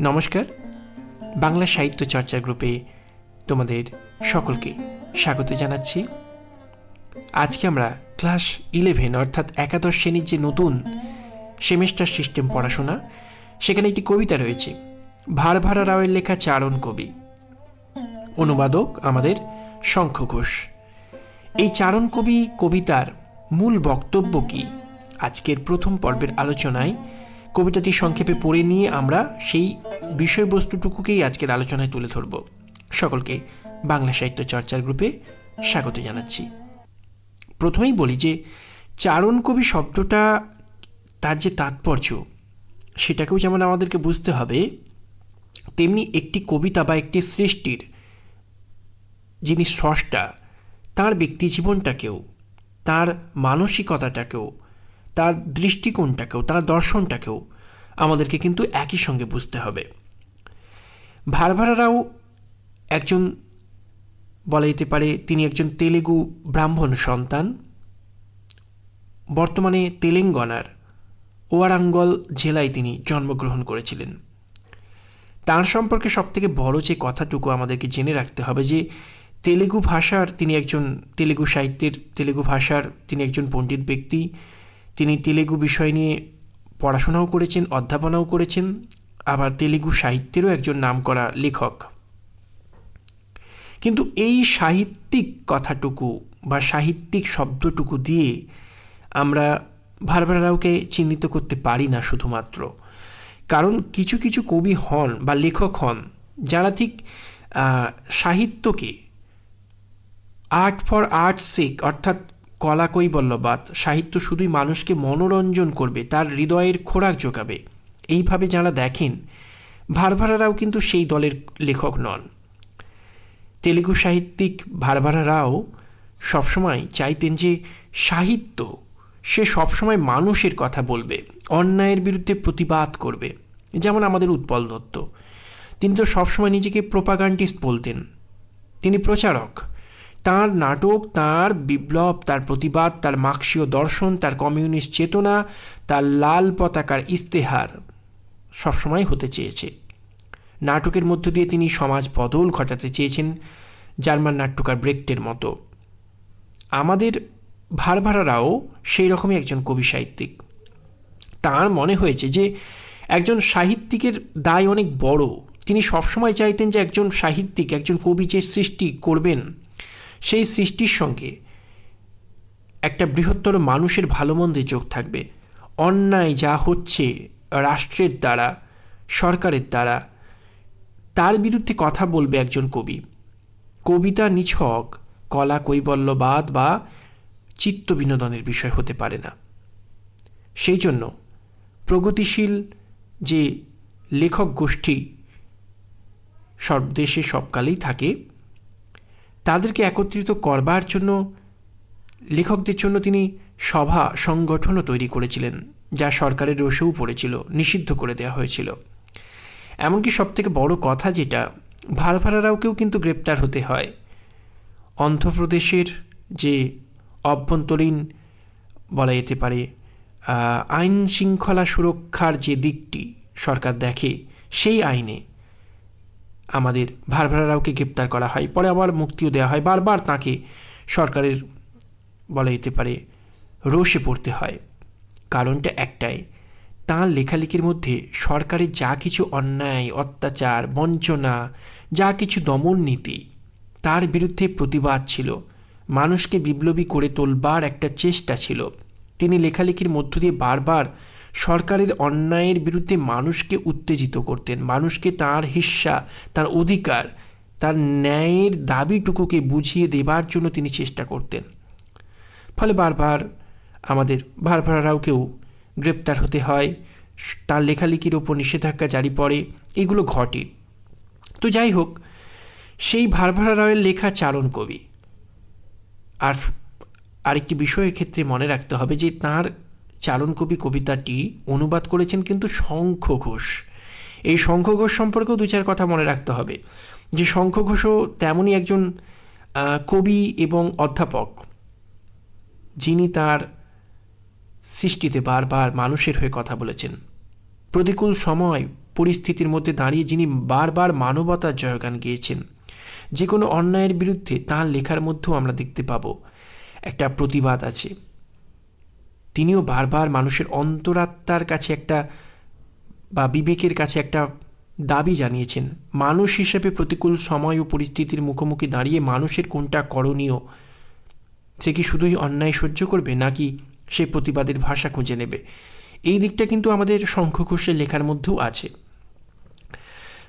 নমস্কার। বাংলা সাহিত্য চর্চা গ্রুপে তোমাদের সকলকে স্বাগত জানাচ্ছি। আজকে আমরা ক্লাস ইলেভেন অর্থাৎ একাদশ শ্রেণির যে নতুন সেমেস্টার সিস্টেম পড়াশোনা, সেখানে একটি কবিতা রয়েছে, ভারভারা রাওয়ের লেখা চারণ কবি। অনুবাদক আমাদের শঙ্খ ঘোষ। এই চারণ কবি কবিতার মূল বক্তব্য কি? আজকের প্রথম পর্বের আলোচনায় কবিতাটি সংক্ষেপে পড়ে নিয়ে আমরা সেই বিষয়বস্তুটুকুকেই আজকের আলোচনায় তুলে ধরব। সকলকে বাংলা সাহিত্য চর্চার গ্রুপে স্বাগত জানাচ্ছি। প্রথমেই বলি যে চারণ কবি শব্দটা তার যে তাৎপর্য, সেটাকেও যেমন আমাদেরকে বুঝতে হবে, তেমনি একটি কবিতা বা একটি সৃষ্টির যিনি স্রষ্টা, তার ব্যক্তি জীবনটাকেও, তার মানসিকতাটাকেও তার দৃষ্টিকোণটাকেও, তার দর্শনটাকেও আমাদেরকে কিন্তু একই সঙ্গে বুঝতে হবে। ভারভারারাও একজন বলা যেতে পারে তিনি একজন তেলেগু ব্রাহ্মণ সন্তান। বর্তমানে তেলেঙ্গানার ওয়ারাঙ্গল জেলায় তিনি জন্মগ্রহণ করেছিলেন। তার সম্পর্কে সবথেকে বড় যে কথাটুকু আমাদেরকে জেনে রাখতে হবে যে, তেলেগু ভাষার তিনি একজন তেলেগু সাহিত্যের, তেলেগু ভাষার তিনি একজন পণ্ডিত ব্যক্তি। তিনি তেলেগু বিষয় নিয়ে পড়াশোনাও করেছেন, অধ্যাপনাও করেছেন, আবার তেলেগু সাহিত্যেরও একজন নামকরা লেখক। কিন্তু এই সাহিত্যিক কথাটুকু বা সাহিত্যিক শব্দটুকু দিয়ে আমরা ভারভারাওকে চিহ্নিত করতে পারি না শুধুমাত্র। কারণ কিছু কিছু কবি হন বা লেখক হন, যারা ঠিক সাহিত্যকে আর্ট ফর আর্ট সেক অর্থাৎ কলা কৈবল্যবাদ সাহিত্য শুধুই মানুষকে মনোরঞ্জন করবে, তার হৃদয়ের খোরাক যোগাবে এইভাবে যারা দেখেন, ভারভারারাও কিন্তু সেই দলের লেখক নন। তেলেগু সাহিত্যিক ভারভারা রাও সবসময় চাইতেন যে সাহিত্য সে সবসময় মানুষের কথা বলবে, অন্যায়ের বিরুদ্ধে প্রতিবাদ করবে, যেমন আমাদের উৎপল দত্ত। তিনি তো সবসময় নিজেকে প্রোপাগান্ডিস্ট বলতেন। তিনি প্রচারক। তার নাটক, তার বিপ্লব, তার প্রতিবাদ, তার মার্ক্সীয় দর্শন, তার কমিউনিস্ট চেতনা, তার লাল পতাকার ইস্তেহার সবসময় হতে চেয়েছে। নাটকের মধ্য দিয়ে তিনি সমাজ বদল ঘটাতে চেয়েছেন জার্মান নাট্যকার ব্রেকটের মতো। আমাদের ভারভারারাও সেই রকমই একজন কবি সাহিত্যিক। তার মনে হয়েছে যে একজন সাহিত্যিকের দায় অনেক বড়। তিনি সবসময় চাইতেন যে একজন সাহিত্যিক, একজন কবি যে সৃষ্টি করবেন সেই সৃষ্টির সঙ্গে একটা বৃহত্তর মানুষের ভালো মন্দে যোগ থাকবে। অন্যায় যা হচ্ছে রাষ্ট্রের দ্বারা, সরকারের দ্বারা, তার বিরুদ্ধে কথা বলবে একজন কবি। কবিতা নিছক, কলা কৈবল্যবাদ বা চিত্ত বিনোদনের বিষয় হতে পারে না। সেই জন্য প্রগতিশীল যে লেখক গোষ্ঠী সব দেশে সবকালেই থাকে তাদেরকে একত্রিত করবার জন্য, লেখকদের জন্য তিনি সভা সংগঠনও তৈরি করেছিলেন, যা সরকারের রোষেও পড়েছিল, নিষিদ্ধ করে দেওয়া হয়েছিল। এমনকি সবথেকে বড় কথা যেটা ভারভারারাওকেও কিন্তু গ্রেপ্তার হতে হয়। অন্ধ্রপ্রদেশের যে অভ্যন্তরীণ বলা যেতে পারে আইন শৃঙ্খলা সুরক্ষার যে দিকটি সরকার দেখে, সেই আইনে আমাদের ভারভারারাওকে গ্রেপ্তার করা হয়। পরে আবার মুক্তিও দেওয়া হয়। বারবার তাকে সরকারের বলা যেতে পারে, রোষে পড়তে হয়। কারণটা একটাই, তাঁর লেখালেখির মধ্যে সরকারের যা কিছু অন্যায়, অত্যাচার, বঞ্চনা, যা কিছু দমন নীতি, তার বিরুদ্ধে প্রতিবাদ ছিল। মানুষকে বিপ্লবী করে তোলবার একটা চেষ্টা ছিল। তিনি লেখালেখির মধ্য দিয়ে বারবার সরকারের অন্যায়ের বিরুদ্ধে মানুষকে উত্তেজিত করতেন, মানুষকে তার হিস্সা, তার অধিকার, তার ন্যায়ের দাবিটুকুকে বুঝিয়ে দেবার জন্য তিনি চেষ্টা করতেন। ফলে বারবার আমাদের ভারভারারাওকেও গ্রেপ্তার হতে হয়, তার লেখালেখির ওপর নিষেধাজ্ঞা জারি পড়ে, এগুলো ঘটে। তো যাই হোক, সেই ভারভারা রাওয়ের লেখা চারণ কবি। আর আরেকটি বিষয়ের ক্ষেত্রে মনে রাখতে হবে যে তার চারণ কবি কবিতাটি অনুবাদ করেছেন কিন্তু শঙ্খ ঘোষ। এই শঙ্খ ঘোষ সম্পর্কেও দু চার কথা মনে রাখতে হবে। যে শঙ্খ ঘোষও তেমনই একজন কবি এবং অধ্যাপক। যিনি তার সৃষ্টিতে বারবার মানুষের হয়ে কথা বলেছেন। প্রতিকূল সময়, পরিস্থিতির মধ্যে দাঁড়িয়ে যিনি বারবার মানবতার জয়গান গিয়েছেন, যে কোনো অন্যায়ের বিরুদ্ধে তাঁর লেখার মধ্যেও আমরা দেখতে পাব। একটা প্রতিবাদ আছে। তিনিও বারবার মানুষের অন্তরাত্মার কাছে একটা বা বিবেকের কাছে একটা দাবি জানিয়েছেন, মানুষ হিসেবে প্রতিকূল সময় ও পরিস্থিতির মুখোমুখি দাঁড়িয়ে মানুষের কোনটা করণীয়? সে কি শুধুই অন্যায় সহ্য করবে, নাকি সে প্রতিবাদের ভাষা খুঁজে নেবে? এই দিকটা কিন্তু আমাদের শঙ্খ ঘোষের লেখার মধ্যেও আছে।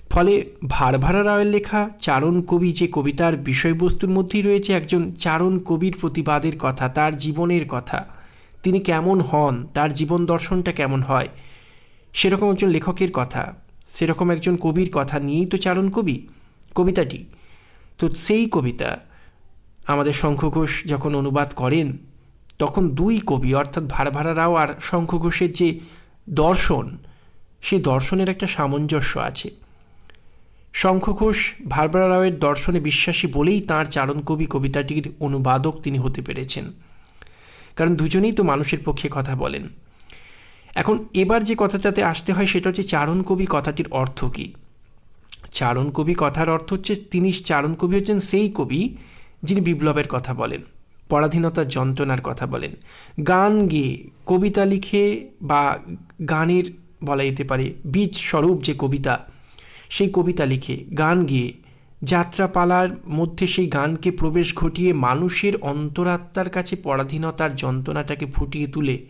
ফলে ভারভারা রায়ের লেখা, চারণ কবি যে কবিতার বিষয়বস্তুর মধ্যেই রয়েছে একজন চারণ কবির প্রতিবাদের কথা, তার জীবনের কথা। তিনি কেমন হন, তার জীবন দর্শনটা কেমন হয়? সেরকম একজন লেখকের কথা, সেরকম একজন কবির কথা নিয়েই তো চারণ কবি, কবিতাটি। তো সেই কবিতা আমাদের শঙ্খ ঘোষ যখন অনুবাদ করেন, তখন দুই কবি, অর্থাৎ ভারভারা রাও আর শঙ্খ ঘোষের যে দর্শন সেই দর্শনের একটা সামঞ্জস্য আছে। শঙ্খ ঘোষ রাওয়ের দর্শনে বিশ্বাসী বলেই তাঁর চারণ কবি কবিতাটির অনুবাদক তিনি হতে পেরেছেন। কারণ দুজনেই তো মানুষের পক্ষে কথা বলেন। এখন এবার যে কথাটাতে আসতে হয় সেটা হচ্ছে চারণ কবি কথাটির অর্থ কী? চারণ কবি কথার অর্থ হচ্ছে তিনি চারণ কবি হচ্ছেন সেই কবি যিনি বিপ্লবের কথা বলেন, পরাধীনতার যন্ত্রণার কথা বলেন। গান গেয়ে, কবিতা লিখে বা গানের বলা যেতে পারে বীজ স্বরূপ যে কবিতা, সেই কবিতা লিখে, গান গেয়ে যাত্রাপালার মধ্যে সেই গানকে প্রবেশ ঘটিয়ে মানুষের অন্তরাত্মার কাছে পরাধীনতার যন্ত্রণাটাকে ফুটিয়ে তুলে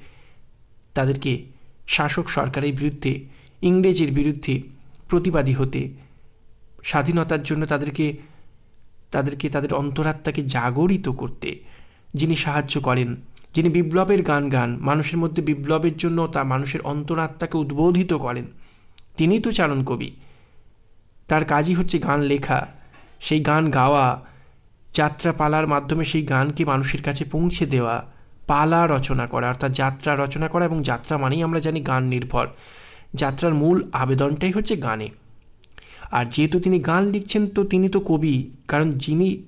তাদেরকে শাসক সরকারের বিরুদ্ধে, ইংরেজের বিরুদ্ধে প্রতিবাদী হতে, স্বাধীনতার জন্য তাদেরকে তাদেরকে, তাদের অন্তরাত্মাকে জাগরিত করতে যিনি সাহায্য করেন, যিনি বিপ্লবের গান গান, মানুষের মধ্যে বিপ্লবের জন্য তা মানুষের অন্তরাত্মাকে উদ্বোধিত করেন, তিনি তো চারণ কবি। তার কাজই হচ্ছে গান লেখা। সেই গান গাওয়া যাত্রা পালার মাধ্যমে সেই গানকে মানুষের কাছে পৌঁছে দেওয়া, পালা রচনা করা, অর্থাৎ যাত্রা রচনা করা এবং যাত্রা মানেই আমরা জানি গান নির্ভর। যাত্রার মূল আবেদনটাই হচ্ছে গানে। আর যেহেতু তিনি গান লিখছেন, তো তিনি তো কবি। কারণ যিনি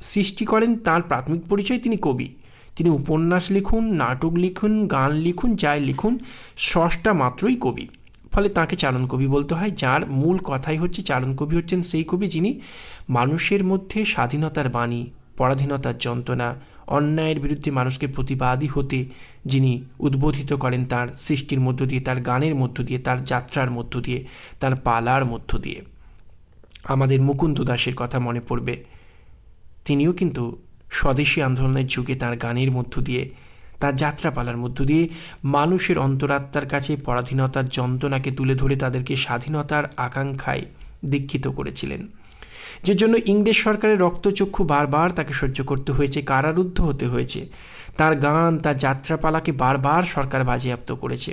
সৃষ্টি করেন, তার প্রাথমিক পরিচয় তিনি কবি। তিনি উপন্যাস লিখুন, নাটক লিখুন, গান লিখুন, যাই লিখুন, স্রষ্টা মাত্রই কবি। ফলে তাকে চারণ কবি বলতে হয়, যার মূল কথাই হচ্ছে চারণ কবি হচ্ছেন সেই কবি যিনি মানুষের মধ্যে স্বাধীনতার বাণী, পরাধীনতার যন্ত্রণা, অন্যায়ের বিরুদ্ধে মানুষকে প্রতিবাদী হতে যিনি উদ্বোধিত করেন তার সৃষ্টির মধ্য দিয়ে, তার গানের মধ্য দিয়ে, তার যাত্রার মধ্য দিয়ে, তার পালার মধ্য দিয়ে। আমাদের মুকুন্দ দাসের কথা মনে পড়বে। তিনিও কিন্তু স্বদেশী আন্দোলনের যুগে তার গানের মধ্য দিয়ে তার যাত্রাপালার মধ্য দিয়ে মানুষের অন্তরাত্মার কাছে পরাধীনতার যন্ত্রণাকে তুলে ধরে তাদেরকে স্বাধীনতার আকাঙ্ক্ষায় দীক্ষিত করেছিলেন। যে জন্য ইংরেজ সরকারের রক্তচক্ষু বারবার তাকে সহ্য করতে হয়েছে, কারারুদ্ধ হতে হয়েছে। তার গান, তার যাত্রাপালাকে বারবার সরকার বাজেয়াপ্ত করেছে।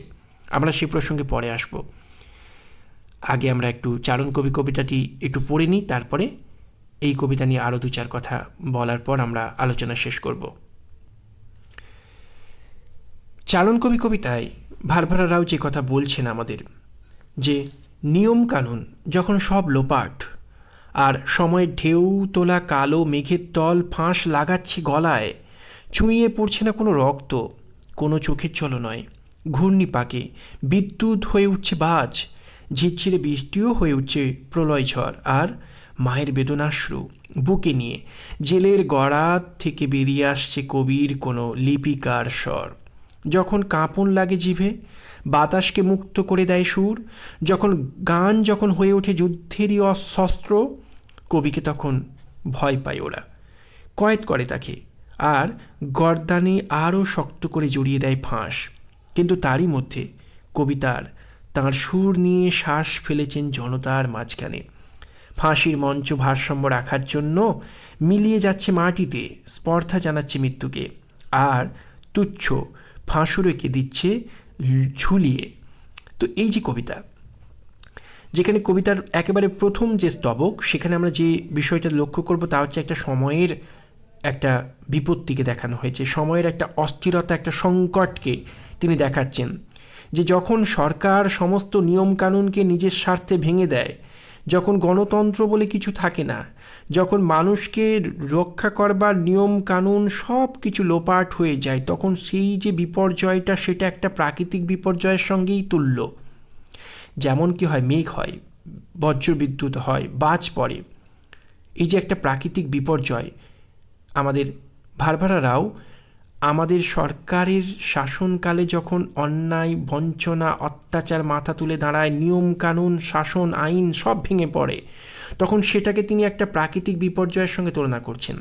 আমরা সে প্রসঙ্গে পরে আসব। আগে আমরা একটু চারণ কবি কবিতাটি একটু পড়ে নিই, তারপরে এই কবিতা নিয়ে আরও দু চার কথা বলার পর আমরা আলোচনা শেষ করব। চারণ কবি কবিতায় ভারভারা রাও যে কথা বলছেন আমাদের, যে নিয়ম কানুন যখন সব লোপাট, আর সময়ের ঢেউ তোলা কালো মেঘের তল ফাঁস লাগাচ্ছে গলায়, চুঁইয়ে পড়ছে না কোনো রক্ত, কোনো চোখের চলো নয়, ঘূর্ণি পাকে বিদ্যুৎ হয়ে উঠছে বাজ, ঝিরঝিরে বৃষ্টিও হয়ে উঠছে প্রলয় ঝড়, আর মায়ের বেদনাশ্রু বুকে নিয়ে জেলের গড়াত থেকে বেরিয়ে আসছে কবির কোনো লিপিকার স্বর। যখন কাঁপন লাগে জিভে, বাতাসকে মুক্ত করে দেয় সুর, যখন গান যখন হয়ে ওঠে যুদ্ধেরই অশস্ত্র কবিকে তখন ভয় পায় ওরা। কয়েদ করে তাকে, আর গর্দানে আরও শক্ত করে জড়িয়ে দেয় ফাঁস। কিন্তু তারই মধ্যে কবিতার তাঁর সুর নিয়ে শ্বাস ফেলেছেন জনতার মাঝখানে। ফাঁসির মঞ্চ ভারসাম্য রাখার জন্য মিলিয়ে যাচ্ছে মাটিতে, স্পর্ধা জানাচ্ছে মৃত্যুকে। আর তুচ্ছ ফাঁসু রেখে দিচ্ছে ঝুলিয়ে। তো এই যে কবিতা, যেখানে কবিতার একেবারে প্রথম যে স্তবক, সেখানে আমরা যে বিষয়টা লক্ষ্য করব তা হচ্ছে একটা সময়ের একটা বিপত্তিকে দেখানো হয়েছে, সময়ের একটা অস্থিরতা, একটা সংকটকে তিনি দেখাচ্ছেন। যে যখন সরকার সমস্ত নিয়মকানুনকে নিজের স্বার্থে ভেঙে দেয় যখন গণতন্ত্র বলে কিছু থাকে না, যখন মানুষকে রক্ষা করবার নিয়ম, কানুন সব কিছু লোপাট হয়ে যায়, তখন সেই যে বিপর্যয়টা সেটা একটা প্রাকৃতিক বিপর্যয়ের সঙ্গেই তুল্য। যেমন কি হয়, মেঘ হয়, বজ্রবিদ্যুৎ হয়, বাজ পড়ে। এই যে একটা প্রাকৃতিক বিপর্যয়, আমাদের ভারভারারাও আমাদের সরকারের শাসনকালে যখন অন্যায়, বঞ্চনা, অত্যাচার মাথা তুলে দাঁড়ায়, নিয়ম কানুন, শাসন, আইন সব ভেঙে পড়ে, তখন সেটাকে তিনি একটা প্রাকৃতিক বিপর্যয়ের সঙ্গে তুলনা করছেন।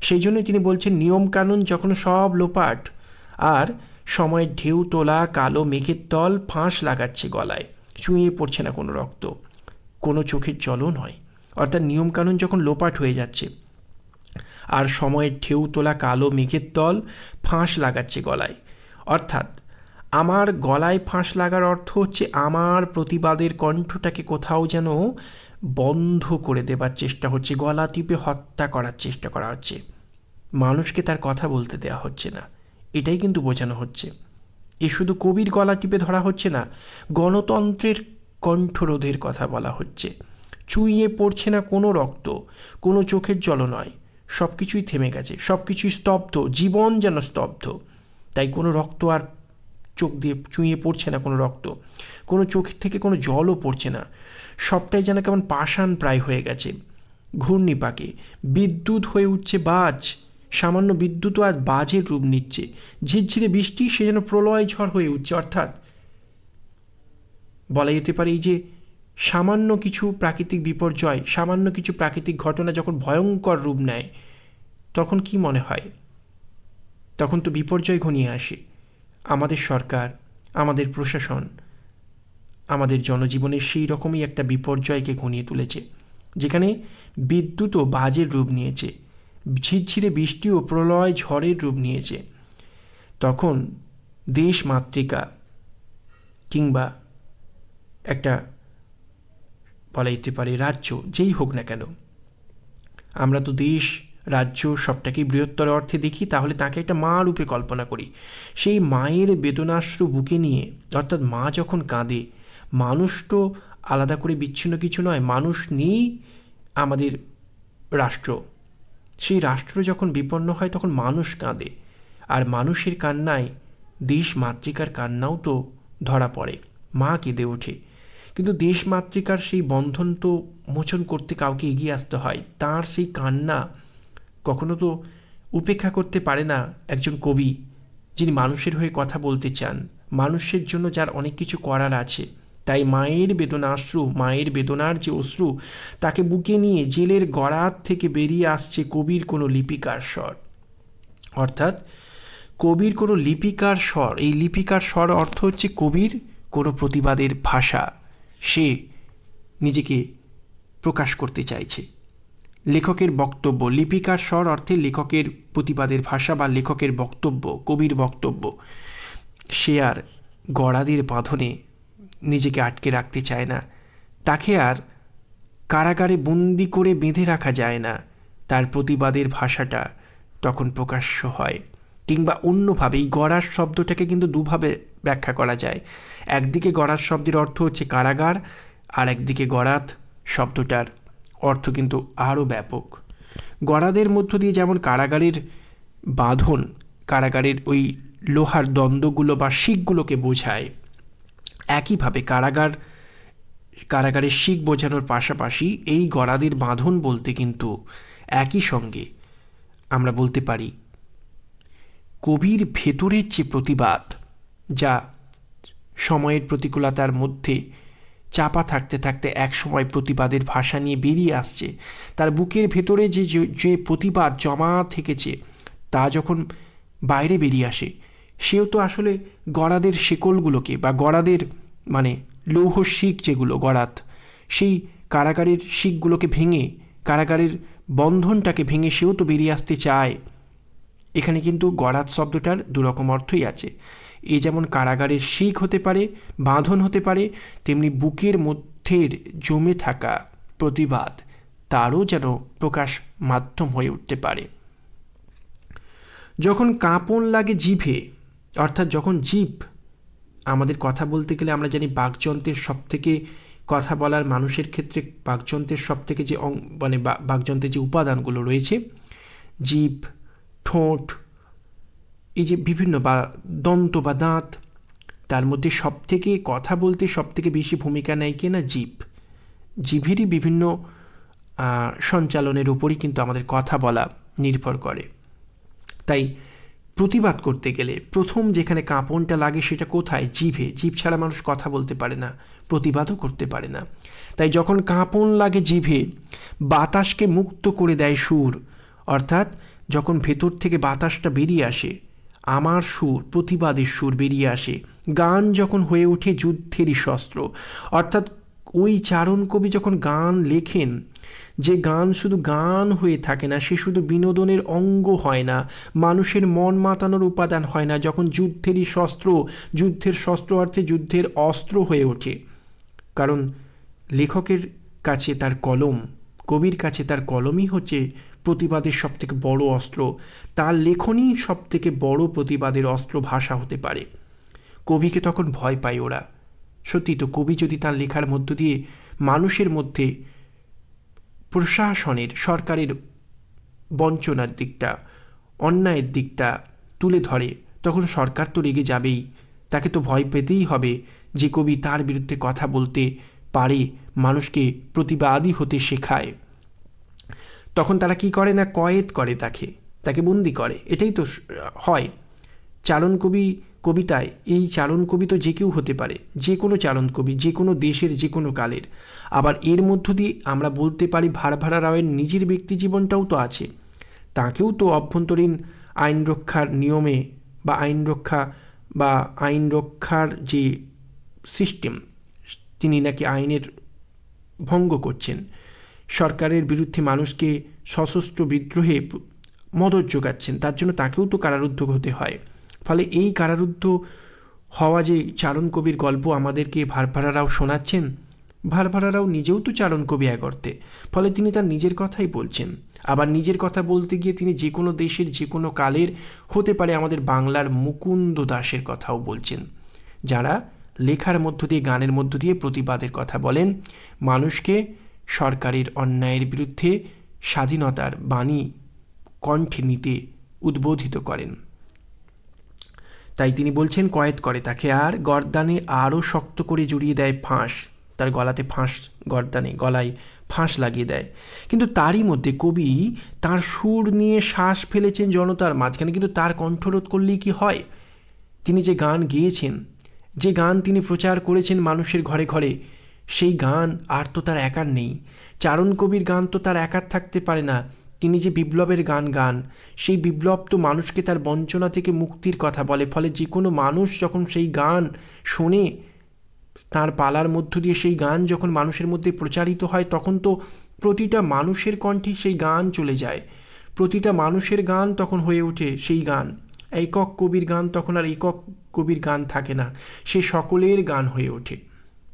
সেই জন্য তিনি বলছেন, নিয়ম কানুন যখন সব লোপাট, আর সময়ের ঢেউ তোলা, কালো মেঘের তল ফাঁস লাগাচ্ছে গলায়, চুঁয়ে পড়ছে না কোনো রক্ত, কোনো চোখের জলও নয়। অর্থাৎ নিয়মকানুন যখন লোপাট হয়ে যাচ্ছে আর সময়ের ঢেউ তোলা কালো মেঘের দল ফাঁস লাগাচ্ছে গলায়। অর্থাৎ, আমার গলায় ফাঁস লাগার অর্থ হচ্ছে আমার প্রতিবাদের কণ্ঠটাকে কোথাও যেন বন্ধ করে দেবার চেষ্টা হচ্ছে, গলা টিপে হত্যা করার চেষ্টা করা হচ্ছে। মানুষকে তার কথা বলতে দেওয়া হচ্ছে না, এটাই কিন্তু বোঝানো হচ্ছে। এ শুধু কবির গলা টিপে ধরা হচ্ছে না, গণতন্ত্রের কণ্ঠরোধের কথা বলা হচ্ছে। চুইয়ে পড়ছে না কোনো রক্ত, কোনো চোখের জল নয়। সব কিছুই থেমে গেছে সব কিছুই স্তব্ধ, জীবন যেন স্তব্ধ। তাই কোনো রক্ত আর চোখ দিয়ে চুঁয়ে পড়ছে না কোনো রক্ত, কোনো চোখের থেকে কোনো জলও পড়ছে না। সবটাই যেন কেমন পাষাণ প্রায় হয়ে গেছে, ঘূর্ণিপাকে। বিদ্যুৎ হয়ে উঠছে বাজ, সামান্য বিদ্যুৎও আজ বাজের রূপ নিচ্ছে। ঝিরঝিরে বৃষ্টি, সে যেন প্রলয় ঝড় হয়ে উঠছে, অর্থাৎ বলা যেতে পারে এই যে সামান্য কিছু প্রাকৃতিক বিপর্যয়, সামান্য কিছু প্রাকৃতিক ঘটনা যখন ভয়ঙ্কর রূপ নেয়, তখন কি মনে হয়? তখন তো বিপর্যয় ঘনিয়ে আসে। আমাদের সরকার, আমাদের প্রশাসন, আমাদের জনজীবনের সেই রকমই একটা বিপর্যয়কে ঘনিয়ে তুলেছে, যেখানে বিদ্যুৎও বাজের রূপ নিয়েছে, ঝিরঝিরে বৃষ্টি ও প্রলয় ঝড়ের রূপ নিয়েছে। তখন দেশ মাতৃকা কিংবা একটা বলা যেতে পারে রাজ্য যেই হোক না কেন। আমরা তো দেশ, রাজ্য সবটাকেই বৃহত্তর অর্থে দেখি, তাহলে তাকে একটা মা রূপে কল্পনা করি। সেই মায়ের বেদনাশ্রু বুকে নিয়ে, অর্থাৎ মা যখন কাঁদে, মানুষ তো আলাদা করে বিচ্ছিন্ন কিছু নয়, মানুষ নিয়েই আমাদের রাষ্ট্র। সেই রাষ্ট্র যখন বিপন্ন হয়, তখন মানুষ কাঁদে। আর মানুষের কান্নায় দেশ মাতৃকার কান্নাও তো ধরা পড়ে, মা কেঁদে ওঠে। কিন্তু দেশমাতৃকার সেই বন্ধন তো মোচন করতে কাউকে এগিয়ে আসতে হয়। তার সেই কান্না কখনো তো উপেক্ষা করতে পারে না একজন কবি, যিনি মানুষের হয়ে কথা বলতে চান, মানুষের জন্য যার অনেক কিছু করার আছে। তাই মায়ের বেদনা অশ্রু, মায়ের বেদনার যে অশ্রু, তাকে বুকে নিয়ে জেলের গড়াত থেকে বেরিয়ে আসছে কবির কোনো লিপিকার স্বর। অর্থাৎ কবির কোনো লিপিকার স্বর, এই লিপিকার স্বর অর্থ হচ্ছে কবির কোনো প্রতিবাদের ভাষা। সে নিজেকে প্রকাশ করতে চাইছে। লেখকের বক্তব্য, লিপিকার স্বর অর্থে লেখকের প্রতিবাদের ভাষা বা লেখকের বক্তব্য, কবির বক্তব্য, সে আর গড়াদের বাঁধনে নিজেকে আটকে রাখতে চায় না। তাকে আর কারাগারে বন্দি করে বেঁধে রাখা যায় না। তার প্রতিবাদের ভাষাটা তখন প্রকাশ্য হয়, কিংবা অন্যভাবে এই গড়ার শব্দটাকে কিন্তু দুভাবে ব্যাখ্যা করা যায়। একদিকে গড়ার শব্দের অর্থ হচ্ছে কারাগার, আর একদিকে গড়াত শব্দটার অর্থ কিন্তু আরও ব্যাপক। গড়াদের মধ্য দিয়ে যেমন কারাগারের বাঁধন, কারাগারের ওই লোহার দ্বন্দ্বগুলো বা শিখগুলোকে বোঝায়, একইভাবে কারাগার, কারাগারের শিখ বোঝানোর পাশাপাশি এই গড়াদের বাঁধন বলতে কিন্তু একই সঙ্গে আমরা বলতে পারি, কবির ভেতরের যে প্রতিবাদ যা সময়ের প্রতিকূলতার মধ্যে চাপা থাকতে থাকতে এক সময় প্রতিবাদের ভাষা নিয়ে বেরিয়ে আসছে। তার বুকের ভেতরে যে যে প্রতিবাদ জমা থেকেছে, তা যখন বাইরে বেরিয়ে আসে, সেও তো আসলে গড়াদের শেকলগুলোকে বা গড়াদের মানে লৌহ শিখ যেগুলো, গড়াত, সেই কারাগারের শিখগুলোকে ভেঙে, কারাগারের বন্ধনটাকে ভেঙে সেও তো বেরিয়ে আসতে চায়। এখানে কিন্তু গড়াত শব্দটার দুরকম অর্থই আছে। এ যেমন কারাগারের শিখ হতে পারে, বাঁধন হতে পারে, তেমনি বুকের মধ্যের জমে থাকা প্রতিবাদ তারও যেন প্রকাশ মাধ্যম হয়ে উঠতে পারে। যখন কাঁপন লাগে জিভে, অর্থাৎ যখন জিভ আমাদের কথা বলতে গেলে আমরা জানি বাকযন্ত্রের সব থেকে কথা বলার মানুষের ক্ষেত্রে বাকযন্ত্রের সব থেকে যে মানে বাকযন্ত্রের যে উপাদানগুলো রয়েছে জীব ঠোঁট এই যে বিভিন্ন বা দন্ত বা দাঁত, তার মধ্যে সবথেকে কথা বলতে সবথেকে বেশি ভূমিকা নেয় কি না? জীব। জিভেরই বিভিন্ন সঞ্চালনের উপরই কিন্তু আমাদের কথা বলা নির্ভর করে। তাই প্রতিবাদ করতে গেলে প্রথম যেখানে কাঁপনটা লাগে সেটা কোথায়? জিভে জিভ ছাড়া মানুষ কথা বলতে পারে না, প্রতিবাদও করতে পারে না। তাই যখন কাঁপন লাগে জিভে বাতাসকে মুক্ত করে দেয় সুর। অর্থাৎ যখন ভেতর থেকে বাতাসটা বেরিয়ে আসে আমার সুর, প্রতিবাদের সুর বেরিয়ে আসে। গান যখন হয়ে ওঠে যুদ্ধেরই শস্ত্র। অর্থাৎ ওই চারণ কবি যখন গান লেখেন, যে গান শুধু গান হয়ে থাকে না, সে শুধু বিনোদনের অঙ্গ হয় না, মানুষের মন মাতানোর উপাদান হয় না, যখন যুদ্ধেরই শস্ত্র, যুদ্ধের শস্ত্র অর্থে যুদ্ধের অস্ত্র হয়ে ওঠে। কারণ লেখকের কাছে তার কলম, কবির কাছে তার কলমই হচ্ছে প্রতিবাদের সবথেকে বড় অস্ত্র, তার লেখনই সবথেকে বড় প্রতিবাদের অস্ত্র ভাষা হতে পারে। কবিকে তখন ভয় পায় ওরা। সত্যি তো কবি যদি তার লেখার মধ্য দিয়ে মানুষের মধ্যে প্রশাসনের, সরকারের বঞ্চনার দিকটা, অন্যায়ের দিকটা তুলে ধরে, তখন সরকার তো রেগে যাবেই। তাকে তো ভয় পেতেই হবে যে কবি তার বিরুদ্ধে কথা বলতে পারে, মানুষকে প্রতিবাদী হতে শেখায়। তখন তারা কি করে না কয়েদ করে তাকে তাকে বন্দি করে। এটাই তো হয়। চারণ কবি, কবিতায় এই চারণ কবি তো যে কেউ হতে পারে। যে কোনো চারণ কবি, যে কোনো দেশের, যে কোনো কালের। আবার এর মধ্য দিয়ে আমরা বলতে পারি ভারভারা রায়ের নিজের ব্যক্তি জীবনটাও তো আছে। তাকেও তো অভ্যন্তরীণ আইন রক্ষার নিয়মে বা আইন রক্ষা বা আইন রক্ষার যে সিস্টেম তিনি নাকি আইনের ভঙ্গ করছেন। সরকারের বিরুদ্ধে মানুষকে সশস্ত্র বিদ্রোহে মদত যোগাচ্ছেন, তার জন্য তাকেও তো কারারুদ্ধ হতে হয়। ফলে এই কারারুদ্ধ হওয়া যে চারণ কবির গল্প আমাদেরকে ভারভারারাও শোনাচ্ছেন, ভারভারারাও নিজেও তো চারণ কবি এক অর্থে। ফলে তিনি তার নিজের কথাই বলছেন। আবার নিজের কথা বলতে গিয়ে তিনি যে কোনো দেশের, যে কোনো কালের, হতে পারে আমাদের বাংলার মুকুন্দ দাসের কথাও বলছেন। যারা লেখার মধ্য দিয়ে, গানের মধ্য দিয়ে প্রতিবাদের কথা বলেন, মানুষকে সরকারের অন্যায়ের বিরুদ্ধে স্বাধীনতার বাণী কণ্ঠে নিতে উদ্বোধিত করেন। তাই তিনি বলছেন, কয়েদ করে তাকে আর গর্দানে আরও শক্ত করে জড়িয়ে দেয় ফাঁস। তার গলাতে ফাঁস গর্দানে, গলায় ফাঁস লাগিয়ে দেয়। কিন্তু তারই মধ্যে কবি তার সুর নিয়ে শ্বাস ফেলেছেন জনতার মাঝখানে, কিন্তু তার কণ্ঠরোধ করলেই কি হয়? তিনি যে গান গেয়েছেন, যে গান তিনি প্রচার করেছেন মানুষের ঘরে ঘরে সেই গান আর তো তার একার নেই। চারণ কবির গান তো তার একার থাকতে পারে না। তিনি যে বিপ্লবের গান গান, সেই বিপ্লব তো মানুষকে তার বঞ্চনা থেকে মুক্তির কথা বলে। ফলে যে কোনো মানুষ যখন সেই গান শোনে, তার পালার মধ্য দিয়ে সেই গান যখন মানুষের মধ্যে প্রচারিত হয়, তখন তো প্রতিটা মানুষের কণ্ঠে সেই গান চলে যায়। প্রতিটা মানুষের গান তখন হয়ে ওঠে সেই গান। একক কবির গান তখন আর একক কবির গান থাকে না। সে সকলের গান হয়ে ওঠে।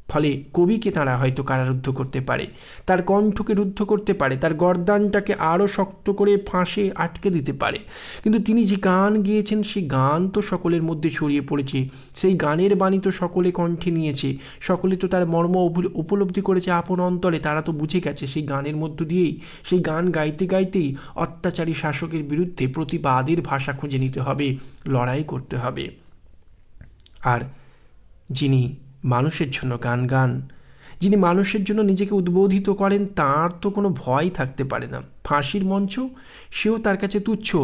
ফলে কবিকে তারা হয়তো কারারুদ্ধ করতে পারে। তার কণ্ঠকে রুদ্ধ করতে পারে, তার গর্দানটাকে আরও শক্ত করে ফাঁসে আটকে দিতে পারে। কিন্তু তিনি যে গান গিয়েছেন সেই গান তো সকলের মধ্যে ছড়িয়ে পড়েছে। সেই গানের বাণী তো সকলে কণ্ঠে নিয়েছে। সকলে তো তার মর্ম উপ- উপলব্ধি করেছে আপন অন্তরে। তারা তো বুঝে গেছে সেই গানের মধ্য দিয়েই সেই গান গাইতে গাইতেই অত্যাচারী শাসকের বিরুদ্ধে প্রতিবাদের ভাষা খুঁজে নিতে হবে, লড়াই করতে হবে। আর যিনি মানুষের জন্য গান গান। যিনি মানুষের জন্য নিজেকে উদ্বোধিত করেন, তার তো কোনো ভয় থাকতে পারে না। ফাঁসির মঞ্চ, সেও তার কাছে তুচ্ছ।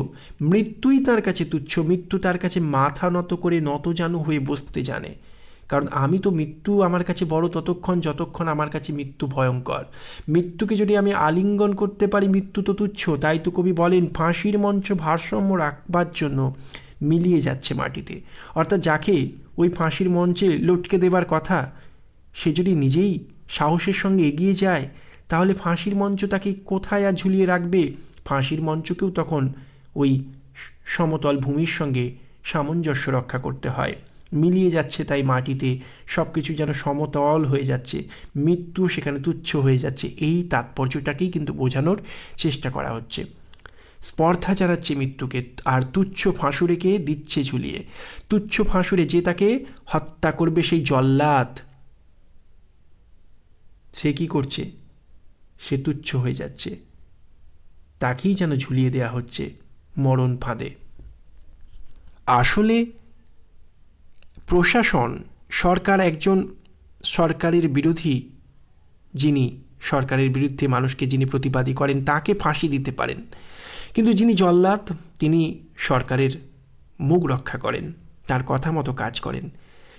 মৃত্যুই তার কাছে তুচ্ছ। মৃত্যু তার কাছে মাথা নত করে নত নতজানু হয়ে বসতে জানে। কারণ আমি তো মৃত্যু আমার কাছে বড় ততক্ষণ, যতক্ষণ আমার কাছে মৃত্যু ভয়ঙ্কর। মৃত্যুকে যদি আমি আলিঙ্গন করতে পারি, মৃত্যু তো তুচ্ছ। তাই তো কবি বলেন, ফাঁসির মঞ্চ ভারসাম্য রাখবার জন্য মিলিয়ে যাচ্ছে মাটিতে। অর্থাৎ যাকে ওই ফাঁসির মঞ্চে লটকে দেবার কথা। সে যদি নিজেই সাহসের সঙ্গে এগিয়ে যায়, তাহলে ফাঁসির মঞ্চ তাকে কোথায় আর ঝুলিয়ে রাখবে? ফাঁসির মঞ্চকেও তখন ওই সমতল ভূমির সঙ্গে সামঞ্জস্য রক্ষা করতে হয়। মিলিয়ে যাচ্ছে তাই মাটিতে সব কিছু যেন সমতল হয়ে যাচ্ছে। মৃত্যু সেখানে তুচ্ছ হয়ে যাচ্ছে। এই তাৎপর্যটাকেই কিন্তু বোঝানোর চেষ্টা করা হচ্ছে। স্পর্ধা জানাচ্ছে মৃত্যুকে আর তুচ্ছ ফাঁসুরেকে দিচ্ছে ঝুলিয়ে। তুচ্ছ ফাঁসুরে যে তাকে হত্যা করবে সেই জল্লাদ। সে কি করছে? সে তুচ্ছ হয়ে যাচ্ছে। তাকেই যেন ঝুলিয়ে দেয়া হচ্ছে মরণ ফাঁদে। আসলে প্রশাসন সরকার একজন সরকারের বিরোধী যিনি সরকারের বিরুদ্ধে মানুষকে যিনি প্রতিবাদী করেন, তাকে ফাঁসি দিতে পারেন। কিন্তু যিনি জল্লাদ, তিনি সরকারের মুখ রক্ষা করেন, তার কথা মতো কাজ করেন।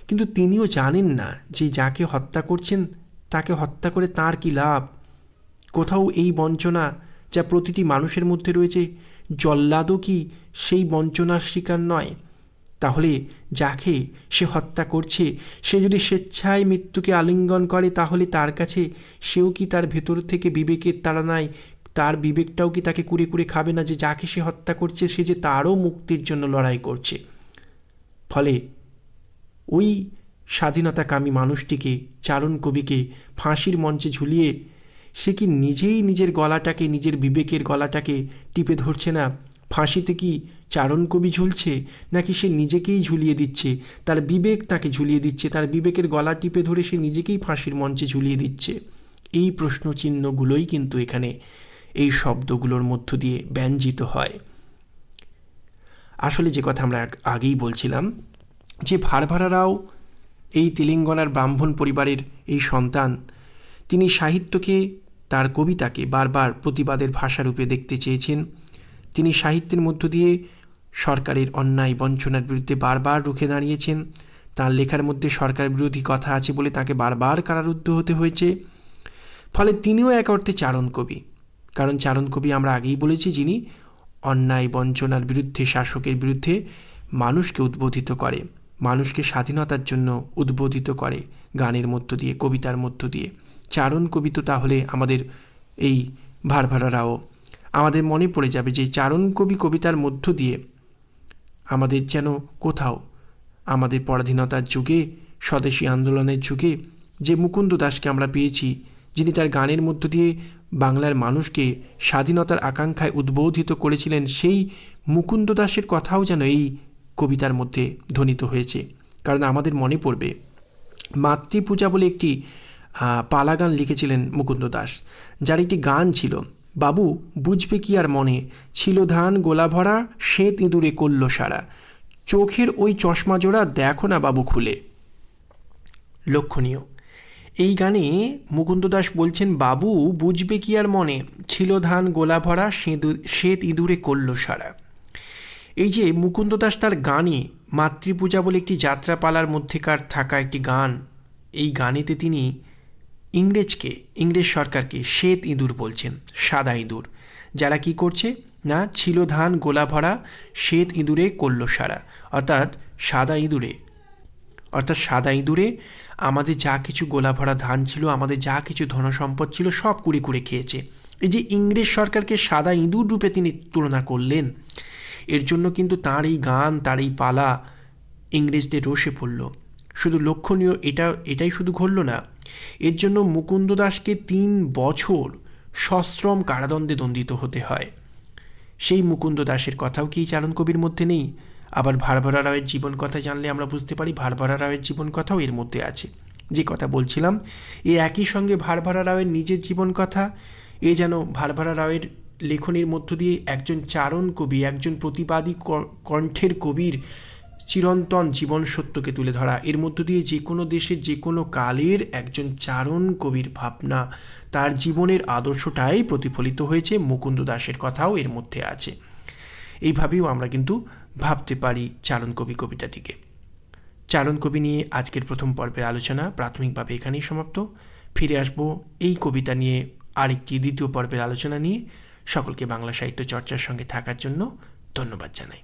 কিন্তু তিনিও জানেন না যে যাকে হত্যা করছেন, তাকে হত্যা করে তার কি লাভ? কোথাও এই বঞ্চনা যা প্রতিটি মানুষের মধ্যে রয়েছে, জল্লাদও কি সেই বঞ্চনার শিকার নয়? তাহলে যাকে সে হত্যা করছে, সে যদি স্বেচ্ছায় মৃত্যুকে আলিঙ্গন করে, তাহলে তার কাছে সেও কি তার ভেতর থেকে বিবেকের তাড়নায় তার বিবেকটাও কি তাকে কুড়ে কুড়ে খাবে না যে যাকে সে হত্যা করছে, সে যে তারও মুক্তির জন্য লড়াই করছে? ফলে ওই স্বাধীনতাকামী মানুষটিকে, চারণ কবিকে ফাঁসির মঞ্চে ঝুলিয়ে সে কি নিজেই নিজের গলাটাকে, নিজের বিবেকের গলাটাকে টিপে ধরছে না? ফাঁসিতে কি চারণ কবি ঝুলছে, নাকি সে নিজেকেই ঝুলিয়ে দিচ্ছে? তার বিবেক তাকে ঝুলিয়ে দিচ্ছে, তার বিবেকের গলা টিপে ধরে সে নিজেকেই ফাঁসির মঞ্চে ঝুলিয়ে দিচ্ছে? এই প্রশ্নচিহ্নগুলোই কিন্তু এখানে এই শব্দগুলোর মধ্য দিয়ে ব্যঞ্জিত হয়। আসলে যে কথা আমরা আগেই বলছিলাম, যে ভারভারারাও এই তেলেঙ্গানার ব্রাহ্মণ পরিবারের এই সন্তান, তিনি সাহিত্যকে, তার কবিতাকে বারবার প্রতিবাদের ভাষারূপে দেখতে চেয়েছেন। তিনি সাহিত্যের মধ্য দিয়ে সরকারের অন্যায় বঞ্চনার বিরুদ্ধে বারবার রুখে দাঁড়িয়েছেন। তার লেখার মধ্যে সরকার বিরোধী কথা আছে বলে তাকে বারবার কারারুদ্ধ হতে হয়েছে। ফলে তিনিও এক অর্থে চারণ কবি। কারণ চারণ কবি আমরা আগেই বলেছি যিনি অন্যায় বঞ্চনার বিরুদ্ধে, শাসকের বিরুদ্ধে মানুষকে উদ্বোধিত করে, মানুষকে স্বাধীনতার জন্য উদ্বোধিত করে গানের মধ্য দিয়ে, কবিতার মধ্য দিয়ে। চারণ কবি তো তাহলে আমাদের এই ভারভারারাও। আমাদের মনে পড়ে যাবে যে চারণ কবি কবিতার মধ্য দিয়ে আমাদের যেন কোথাও, আমাদের পরাধীনতার যুগে, স্বদেশী আন্দোলনের যুগে যে মুকুন্দ দাসকে আমরা পেয়েছি, যিনি তার গানের মধ্য দিয়ে বাংলার মানুষকে স্বাধীনতার আকাঙ্ক্ষায় উদ্বোধিত করেছিলেন সেই মুকুন্দ দাসের কথাও যেন এই কবিতার মধ্যে ধ্বনিত হয়েছে। কারণ আমাদের মনে পড়বে, মাতৃপূজা বলে একটি পালা গান লিখেছিলেন মুকুন্দ দাস। যার একটি গান ছিল, বাবু, বুঝবে কি আর মনে? ছিল ধান গোলা ভরা, সে তিঁদুরে করল সারা। চোখের ওই চশমা জোড়া দেখো না বাবু খুলে। লক্ষণীয়। এই গানে মুকুন্দ দাস বলছেন, বাবু, বুঝবে কি আর মনে? ছিল ধান, গোলা ভরা শ্বেত ইঁদুরে করল সারা। এই যে মুকুন্দ দাস তার গানে মাতৃপূজা বলে একটি যাত্রাপালার মধ্যেকার থাকা একটি গান, এই গানেতে তিনি ইংরেজকে, ইংরেজ সরকারকে শ্বেত ইঁদুর বলছেন, সাদা ইঁদুর। যারা কি করছে? না, ছিল ধান, গোলা ভরা, শ্বেত ইঁদুরে করল সারা। অর্থাৎ সাদা ইঁদুরে অর্থাৎ সাদা ইঁদুরে, আমাদের যা কিছু গোলা ভরা ধান ছিল, আমাদের যা কিছু ধনসম্পদ ছিল, সব কুড়ে কুড়ে খেয়েছে। এই যে ইংরেজ সরকারকে সাদা ইঁদুর রূপে তিনি তুলনা করলেন, এর জন্য কিন্তু তার এই গান, তার এই পালা ইংরেজদের রোষে পড়ল। শুধু লক্ষণীয় এটা, এটাই শুধু ঘটল না, এর জন্য মুকুন্দ দাসকে তিন বছর সশ্রম কারাদণ্ডে দণ্ডিত হতে হয়। সেই মুকুন্দ দাসের কথাও কি চারণ কবির মধ্যে নেই? আবার ভারভারা রায়ের জীবন কথা জানলে আমরা বুঝতে পারি ভারভারা রায়ের জীবন কথাও এর মধ্যে আছে। যে কথা বলছিলাম, এ একই সঙ্গে ভারভারা রায়ের নিজের জীবন কথা, এ যেন ভারভারা রায়ের লেখনীর মধ্য দিয়ে একজন চারণ কবি, একজন প্রতিবাদী কণ্ঠের কবির চিরন্তন জীবন সত্যকে তুলে ধরা। এর মধ্য দিয়ে যে কোনো দেশের যে কোনো কালের একজন চারণ কবির ভাবনা, তার জীবনের আদর্শটাই প্রতিফলিত হয়েছে মুকুন্দ দাসের কথাও এর মধ্যে আছে। এইভাবেও আমরা কিন্তু ভাবতে পারি চারণ কবি কবিতাটিকে। চারণ কবি নিয়ে আজকের প্রথম পর্বের আলোচনা প্রাথমিকভাবে এখানেই সমাপ্ত। ফিরে আসব এই কবিতা নিয়ে আরেকটি দ্বিতীয় পর্বের আলোচনা নিয়ে। সকলকে বাংলা সাহিত্য চর্চার সঙ্গে থাকার জন্য ধন্যবাদ জানাই।